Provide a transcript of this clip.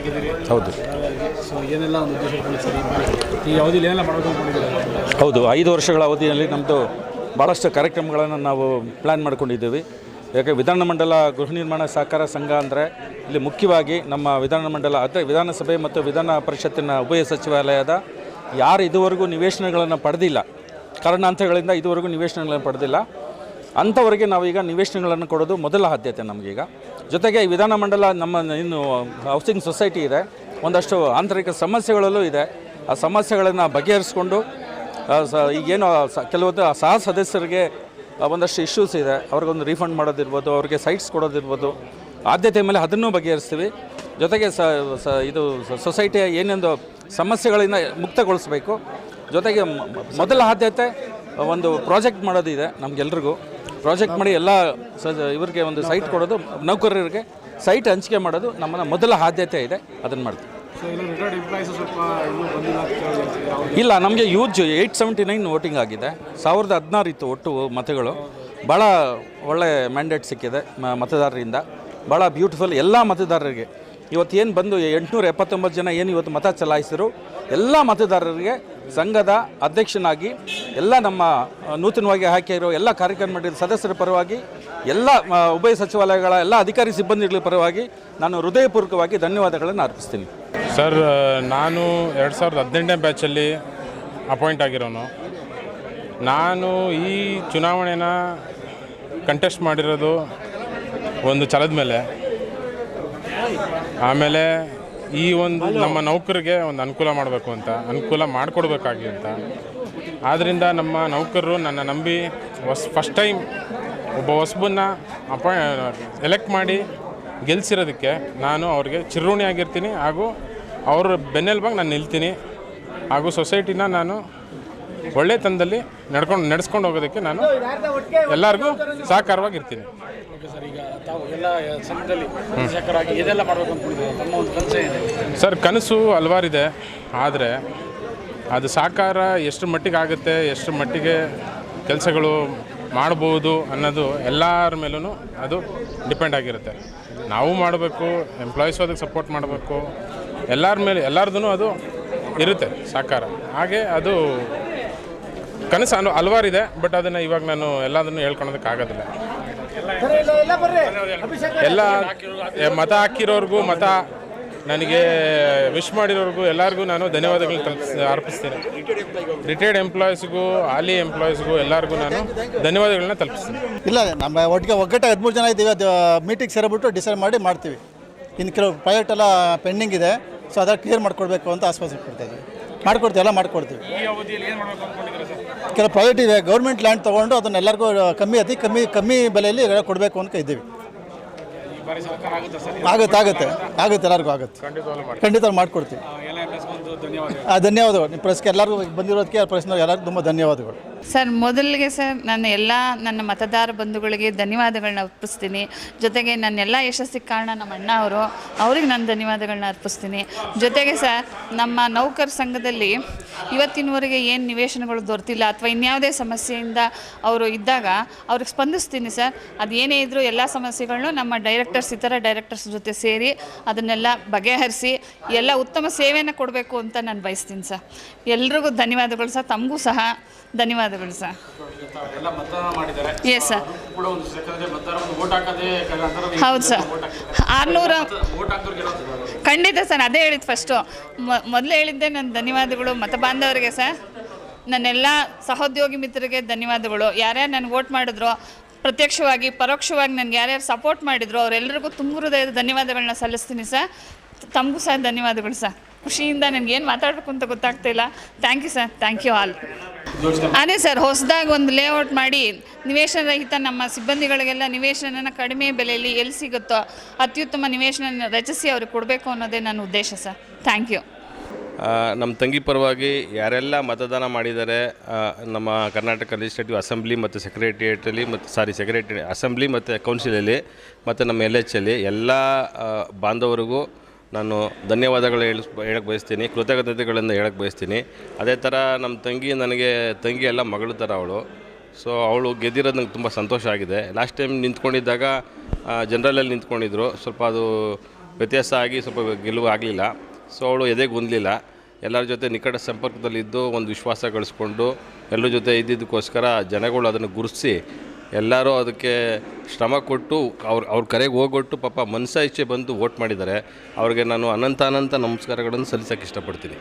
ಆಗಿದ್ದೀರಿ? ಹೌದು. ಸೊ ಏನೆಲ್ಲ ಒಂದು ಉದ್ದೇಶ ಇಟ್ಕೊಂಡು ಈ ಅವಧಿಯಲ್ಲಿ ಏನೆಲ್ಲ ಮಾಡಬೇಕು ಹೌದು ಐದು ವರ್ಷಗಳ ಅವಧಿಯಲ್ಲಿ ನಮ್ಮದು ಭಾಳಷ್ಟು ಕಾರ್ಯಕ್ರಮಗಳನ್ನು ನಾವು ಪ್ಲ್ಯಾನ್ ಮಾಡ್ಕೊಂಡಿದ್ದೀವಿ. ಯಾಕೆ ವಿಧಾನಮಂಡಲ ಗೃಹ ನಿರ್ಮಾಣ ಸಹಕಾರ ಸಂಘ ಅಂದರೆ ಇಲ್ಲಿ ಮುಖ್ಯವಾಗಿ ನಮ್ಮ ವಿಧಾನಮಂಡಲ ಅಂದರೆ ವಿಧಾನಸಭೆ ಮತ್ತು ವಿಧಾನ ಪರಿಷತ್ತಿನ ಉಭಯ ಸಚಿವಾಲಯದ ಯಾರು ಇದುವರೆಗೂ ನಿವೇಶನಗಳನ್ನು ಪಡೆದಿಲ್ಲ ಕಾರಣಾಂತರಗಳಿಂದ ಇದುವರೆಗೂ ನಿವೇಶನಗಳನ್ನು ಪಡೆದಿಲ್ಲ. ಅಂಥವರಿಗೆ ನಾವೀಗ ನಿವೇಶನಗಳನ್ನು ಕೊಡೋದು ಮೊದಲ ಆದ್ಯತೆ ನಮಗೀಗ. ಜೊತೆಗೆ ವಿಧಾನಮಂಡಲ ನಮ್ಮ ಇನ್ನು ಹೌಸಿಂಗ್ ಸೊಸೈಟಿ ಇದೆ. ಒಂದಷ್ಟು ಆಂತರಿಕ ಸಮಸ್ಯೆಗಳಲ್ಲೂ ಇದೆ. ಆ ಸಮಸ್ಯೆಗಳನ್ನು ಬಗೆಹರಿಸ್ಕೊಂಡು ಸ, ಈಗೇನು ಸ, ಕೆಲವೊಂದು ಸಹ ಸದಸ್ಯರಿಗೆ ಒಂದಷ್ಟು ಇಶ್ಯೂಸ್ ಇದೆ. ಅವ್ರಿಗೊಂದು ರೀಫಂಡ್ ಮಾಡೋದಿರ್ಬೋದು, ಅವ್ರಿಗೆ ಸೈಟ್ಸ್ ಕೊಡೋದಿರ್ಬೋದು. ಆದ್ಯತೆ ಮೇಲೆ ಅದನ್ನು ಬಗೆಹರಿಸ್ತೀವಿ. ಜೊತೆಗೆ ಸ ಸ, ಇದು ಸೊಸೈಟಿಯ ಏನೆಂದು ಸಮಸ್ಯೆಗಳಿಂದ ಮುಕ್ತಗೊಳಿಸಬೇಕು. ಜೊತೆಗೆ ಮೊದಲ ಆದ್ಯತೆ ಒಂದು ಪ್ರಾಜೆಕ್ಟ್ ಮಾಡೋದಿದೆ ನಮಗೆಲ್ರಿಗೂ. ಪ್ರಾಜೆಕ್ಟ್ ಮಾಡಿ ಎಲ್ಲ ಸ ಇವರಿಗೆ ಒಂದು ಸೈಟ್ ಕೊಡೋದು ನೌಕರರಿಗೆ ಸೈಟ್ ಹಂಚಿಕೆ ಮಾಡೋದು ನಮ್ಮ ಮೊದಲ ಆದ್ಯತೆ ಇದೆ ಅದನ್ನು ಮಾಡ್ತೀವಿ. ಇಲ್ಲ ನಮಗೆ use eight seventy nine voting ಆಗಿದೆ. ಸಾವಿರದ ಹದಿನಾರು ಇತ್ತು ಒಟ್ಟು ಮತಗಳು. ಭಾಳ ಒಳ್ಳೆ ಮ್ಯಾಂಡೇಟ್ ಸಿಕ್ಕಿದೆ ಮತದಾರರಿಂದ. ಭಾಳ ಬ್ಯೂಟಿಫುಲ್ ಎಲ್ಲ ಮತದಾರರಿಗೆ. ಇವತ್ತು ಏನು ಬಂದು ಎಂಟುನೂರ ಎಪ್ಪತ್ತೊಂಬತ್ತು ಜನ ಏನು ಇವತ್ತು ಮತ ಚಲಾಯಿಸಿದ್ರು ಎಲ್ಲ ಮತದಾರರಿಗೆ ಸಂಘದ ಅಧ್ಯಕ್ಷನಾಗಿ ಎಲ್ಲ ನಮ್ಮ ನೂತನವಾಗಿ ಹಾಕಿರೋ ಎಲ್ಲ ಕಾರ್ಯಕ್ರಮ ಮಂಡಳಿ ಸದಸ್ಯರ ಪರವಾಗಿ ಎಲ್ಲ ಉಭಯ ಸಚಿವಾಲಯಗಳ ಎಲ್ಲ ಅಧಿಕಾರಿ ಸಿಬ್ಬಂದಿಗಳ ಪರವಾಗಿ ನಾನು ಹೃದಯಪೂರ್ವಕವಾಗಿ ಧನ್ಯವಾದಗಳನ್ನು ಅರ್ಪಿಸ್ತೀನಿ. ಸರ್ ನಾನು ಎರಡು ಸಾವಿರದ ಹದಿನೆಂಟನೇ ಬ್ಯಾಚಲ್ಲಿ ಅಪಾಯಿಂಟ್ ಆಗಿರೋನು. ನಾನು ಈ ಚುನಾವಣೆನ ಕಂಟೆಸ್ಟ್ ಮಾಡಿರೋದು ಒಂದು ಛಲದ ಮೇಲೆ. ಆಮೇಲೆ ಈ ಒಂದು ನಮ್ಮ ನೌಕರಿಗೆ ಒಂದು ಅನುಕೂಲ ಮಾಡಬೇಕು ಅಂತ ಅನುಕೂಲ ಮಾಡಿಕೊಡ್ಬೇಕಾಗಿ ಅಂತ. ಆದ್ದರಿಂದ ನಮ್ಮ ನೌಕರರು ನನ್ನ ನಂಬಿ ಹೊಸ ಫಸ್ಟ್ ಟೈಮ್ ಒಬ್ಬ ಹೊಸಬನ್ನ ಅಪ ಎಲೆಕ್ಟ್ ಮಾಡಿ ಗೆಲ್ಲಿಸಿರೋದಕ್ಕೆ ನಾನು ಅವ್ರಿಗೆ ಚಿರುಣಿ ಆಗಿರ್ತೀನಿ ಹಾಗೂ ಅವ್ರ ಬೆನ್ನೆಲುಬಾಗಿ ನಾನು ನಿಲ್ತೀನಿ ಹಾಗೂ ಸೊಸೈಟಿನ ನಾನು ಒಳ್ಳೆತನದಲ್ಲಿ ನಡ್ಕೊಂಡು ನಡೆಸ್ಕೊಂಡು ಹೋಗೋದಕ್ಕೆ ನಾನು ಎಲ್ಲರಿಗೂ ಸಹಕಾರವಾಗಿರ್ತೀನಿ. ಸರ್ ಕನಸು ಹಲವಾರಿದೆ ಆದರೆ ಅದು ಸಾಕಾರ ಎಷ್ಟು ಮಟ್ಟಿಗೆ ಆಗುತ್ತೆ ಎಷ್ಟು ಮಟ್ಟಿಗೆ ಕೆಲಸಗಳು ಮಾಡಬಹುದು ಅನ್ನೋದು ಎಲ್ಲರ ಮೇಲೂ ಅದು ಡಿಪೆಂಡ್ ಆಗಿರುತ್ತೆ. ನಾವು ಮಾಡಬೇಕು ಎಂಪ್ಲಾಯೀಸ್ ಅದಕ್ಕೆ ಸಪೋರ್ಟ್ ಮಾಡಬೇಕು ಎಲ್ಲರ ಮೇಲೆ ಎಲ್ಲರದೂ ಅದು ಇರುತ್ತೆ ಸಾಕಾರ. ಹಾಗೆ ಅದು ಕನಸು ಅನು ಹಲವಾರಿದೆ ಬಟ್ ಅದನ್ನು ಇವಾಗ ನಾನು ಎಲ್ಲದನ್ನು ಹೇಳ್ಕೊಳೋದಕ್ಕಾಗೋದಿಲ್ಲ ಎಲ್ಲ ಮತ ಹಾಕಿರೋರ್ಗೂ ಮತ ನನಗೆ ವಿಶ್ ಮಾಡಿರೋರ್ಗು ಎಲ್ಲರಿಗೂ ನಾನು ಧನ್ಯವಾದಗಳನ್ನ ತಲುಪಿಸ್ ಅರ್ಪಿಸ್ತೀನಿ. ರಿಟೈರ್ಡ್ ಎಂಪ್ಲಾಯೀಸ್ಗೂ ಹಾಲಿ ಎಂಪ್ಲಾಯೀಸ್ಗೂ ಎಲ್ಲರಿಗೂ ನಾನು ಧನ್ಯವಾದಗಳನ್ನ ತಲುಪಿಸ್ತೀನಿ. ಇಲ್ಲ ನಮ್ಮ ಒಟ್ಟಿಗೆ ಒಗ್ಗಟ್ಟಾಗಿ ಹದಿಮೂರು ಜನ ಇದ್ದೀವಿ. ಅದು ಮೀಟಿಂಗ್ ಸೇರಿಬಿಟ್ಟು ಡಿಸೈಡ್ ಮಾಡಿ ಮಾಡ್ತೀವಿ. ಇನ್ನು ಕೆಲವು ಪ್ರಾಜೆಕ್ಟ್ ಎಲ್ಲ ಪೆಂಡಿಂಗ್ ಇದೆ. ಸೊ ಅದರ ಕ್ಲಿಯರ್ ಮಾಡ್ಕೊಡ್ಬೇಕು ಅಂತ ಆಶ್ವಾಸ ಕೊಡ್ತಾ ಇದ್ದೀವಿ. ಮಾಡ್ಕೊಡ್ತೀವಿ ಎಲ್ಲ ಮಾಡ್ಕೊಡ್ತೀವಿ. ಈ ಅವಧಿಯಲ್ಲಿ ಏನು ಮಾಡಬೇಕು ಅಂದ್ಕೊಂಡಿದ್ದೀರಾ ಸರ್? ಕೆಲವು ಪ್ರಾಜೆಕ್ಟ್ ಇದೆ. ಗೌರ್ಮೆಂಟ್ ಲ್ಯಾಂಡ್ ತೊಗೊಂಡು ಅದನ್ನ ಎಲ್ಲರಿಗೂ ಕಮ್ಮಿ ಅತಿ ಕಮ್ಮಿ ಕಮ್ಮಿ ಬೆಲೆಯಲ್ಲಿ ಕೊಡಬೇಕು ಅಂತ ಇದ್ದೀವಿ. ಆಗುತ್ತೆ ಆಗುತ್ತೆ ಆಗುತ್ತೆ. ಆಗುತ್ತೆ ಎಲ್ಲರಿಗೂ ಆಗುತ್ತೆ. ಖಂಡಿತ ಮಾಡ್ಕೊಡ್ತೀವಿ. ಆ, ಧನ್ಯವಾದಗಳು. ನಿಮ್ಮ ಪ್ರೆಸ್ಗೆ ಎಲ್ಲರಿಗೂ ಬಂದಿರೋದಕ್ಕೆ ಪ್ರೆಸ್ನವ್ರು ಎಲ್ಲರಿಗೂ ತುಂಬ ಧನ್ಯವಾದಗಳು. ಸರ್, ಮೊದಲಿಗೆ ಸರ್ ನಾನು ಎಲ್ಲ ನನ್ನ ಮತದಾರ ಬಂಧುಗಳಿಗೆ ಧನ್ಯವಾದಗಳನ್ನ ಅರ್ಪಿಸ್ತೀನಿ. ಜೊತೆಗೆ ನನ್ನೆಲ್ಲ ಯಶಸ್ಸಿಗೆ ಕಾರಣ ನಮ್ಮ ಅಣ್ಣ ಅವರು, ಅವ್ರಿಗೆ ನಾನು ಧನ್ಯವಾದಗಳನ್ನ ಅರ್ಪಿಸ್ತೀನಿ. ಜೊತೆಗೆ ಸರ್, ನಮ್ಮ ನೌಕರ ಸಂಘದಲ್ಲಿ ಇವತ್ತಿನವರೆಗೆ ಏನು ನಿವೇಶನಗಳು ದೊರೆತಿಲ್ಲ ಅಥವಾ ಇನ್ಯಾವುದೇ ಸಮಸ್ಯೆಯಿಂದ ಅವರು ಇದ್ದಾಗ ಅವ್ರಿಗೆ ಸ್ಪಂದಿಸ್ತೀನಿ ಸರ್. ಅದು ಏನೇ ಇದ್ದರೂ ಎಲ್ಲ ಸಮಸ್ಯೆಗಳನ್ನು ನಮ್ಮ ಡೈರೆಕ್ಟರ್ಸ್, ಇತರ ಡೈರೆಕ್ಟರ್ಸ್ ಜೊತೆ ಸೇರಿ ಅದನ್ನೆಲ್ಲ ಬಗೆಹರಿಸಿ ಎಲ್ಲ ಉತ್ತಮ ಸೇವೆಯನ್ನು ಕೊಡಬೇಕು ಅಂತ ನಾನು ಬಯಸ್ತೀನಿ ಸರ್. ಎಲ್ರಿಗೂ ಧನ್ಯವಾದಗಳು ಸರ್. ತಮಗೂ ಸಹ ಧನ್ಯವಾದಗಳು ಸರ್. ಎಸ್ ಸರ್ ಹೌದು ಸರ್. ಆರುನೂರ ಖಂಡಿತ ಸರ್ ಅದೇ ಹೇಳಿದ್ದು ಫಸ್ಟು ಮೊದಲು ಹೇಳಿದ್ದೆ ನನ್ನ ಧನ್ಯವಾದಗಳು. ಮತ ಬಾಂಧವರಿಗೆ ಸರ್. ನನ್ನೆಲ್ಲ ಸಹೋದ್ಯೋಗಿ ಮಿತ್ರರಿಗೆ ಧನ್ಯವಾದಗಳು. ಯಾರ್ಯಾರು ನನಗೆ ವೋಟ್ ಮಾಡಿದ್ರು ಪ್ರತ್ಯಕ್ಷವಾಗಿ ಪರೋಕ್ಷವಾಗಿ ನನಗೆ ಯಾರ್ಯಾರು ಸಪೋರ್ಟ್ ಮಾಡಿದ್ರು ಅವರೆಲ್ಲರಿಗೂ ತುಂಬ ಹೃದಯದ ಧನ್ಯವಾದಗಳನ್ನ ಸಲ್ಲಿಸ್ತೀನಿ ಸರ್. ತಮಗೂ ಸಹ ಧನ್ಯವಾದಗಳು ಸರ್. ಖುಷಿಯಿಂದ ಏನು ಮಾತಾಡಬೇಕು ಅಂತ ಗೊತ್ತಾಗ್ತಾ ಇಲ್ಲ. Thank you sir thank you all ಅದೇ ಸರ್ ಹೊಸದಾಗಿ ಒಂದು ಲೇಔಟ್ ಮಾಡಿ ನಿವೇಶನ ರಹಿತ ನಮ್ಮ ಸಿಬ್ಬಂದಿಗಳಿಗೆಲ್ಲ ನಿವೇಶನನ ಕಡಿಮೆ ಬೆಲೆಯಲ್ಲಿ ಎಲ್ಲಿ ಸಿಗುತ್ತೋ ಅತ್ಯುತ್ತಮ ನಿವೇಶನ ರಚಿಸಿ ಅವ್ರಿಗೆ ಕೊಡಬೇಕು ಅನ್ನೋದೇ ನನ್ನ ಉದ್ದೇಶ ಸರ್ ಥ್ಯಾಂಕ್ ಯು ನಮ್ಮ ತಂಗಿ ಪರವಾಗಿ ಯಾರೆಲ್ಲ ಮತದಾನ ಮಾಡಿದ್ದಾರೆ ನಮ್ಮ ಕರ್ನಾಟಕ ಲೆಜಿಸ್ಲೇಟಿವ್ ಅಸೆಂಬ್ಲಿ ಮತ್ತು ಸೆಕ್ರೆಟರಿಯೇಟಲ್ಲಿ ಮತ್ತು ಸಾರಿ ಸೆಕ್ರೆಟರಿ ಅಸೆಂಬ್ಲಿ ಮತ್ತು ಕೌನ್ಸಿಲಲ್ಲಿ ಮತ್ತು ನಮ್ಮ ಎಲ್ ಎಚ್ ಅಲ್ಲಿ ಎಲ್ಲ ಬಾಂಧವರಿಗೂ ನಾನು ಧನ್ಯವಾದಗಳು ಹೇಳ ಹೇಳಕ್ಕೆ ಬಯಸ್ತೀನಿ ಕೃತಜ್ಞತೆಗಳನ್ನು ಹೇಳಕ್ಕೆ ಬಯಸ್ತೀನಿ. ಅದೇ ಥರ ನಮ್ಮ ತಂಗಿ ನನಗೆ, ತಂಗಿ ಎಲ್ಲ ಮಗಳು ಥರ ಅವಳು. ಸೊ ಅವಳು ಗೆದ್ದಿರೋದು ನಂಗೆ ತುಂಬ ಸಂತೋಷ ಆಗಿದೆ. ಲಾಸ್ಟ್ ಟೈಮ್ ನಿಂತ್ಕೊಂಡಿದ್ದಾಗ ಜನರಲಲ್ಲಿ ನಿಂತ್ಕೊಂಡಿದ್ರು. ಸ್ವಲ್ಪ ಅದು ವ್ಯತ್ಯಾಸ ಆಗಿ ಸ್ವಲ್ಪ ಗೆಲುವು ಆಗಲಿಲ್ಲ. ಸೊ ಅವಳು ಎದೆಗೆ ಹೊಂದಲಿಲ್ಲ ಎಲ್ಲರ ಜೊತೆ ನಿಕಟ ಸಂಪರ್ಕದಲ್ಲಿದ್ದು, ಒಂದು ವಿಶ್ವಾಸ ಗಳಿಸ್ಕೊಂಡು, ಎಲ್ಲರ ಜೊತೆ ಇದ್ದಿದ್ದಕ್ಕೋಸ್ಕರ ಜನಗಳು ಅದನ್ನು ಗುರುತಿಸಿ ಎಲ್ಲರೂ ಅದಕ್ಕೆ ಶ್ರಮ ಕೊಟ್ಟು ಅವ್ರ ಅವ್ರ ಕರೆಗೆ ಹೋಗೊಟ್ಟು ಪಾಪ ಮನಸ ಇಚ್ಛೆ ಬಂದು ವೋಟ್ ಮಾಡಿದ್ದಾರೆ. ಅವ್ರಿಗೆ ನಾನು ಅನಂತ ಅನಂತ ನಮಸ್ಕಾರಗಳನ್ನು ಸಲ್ಲಿಸೋಕ್ಕೆ ಇಷ್ಟಪಡ್ತೀನಿ.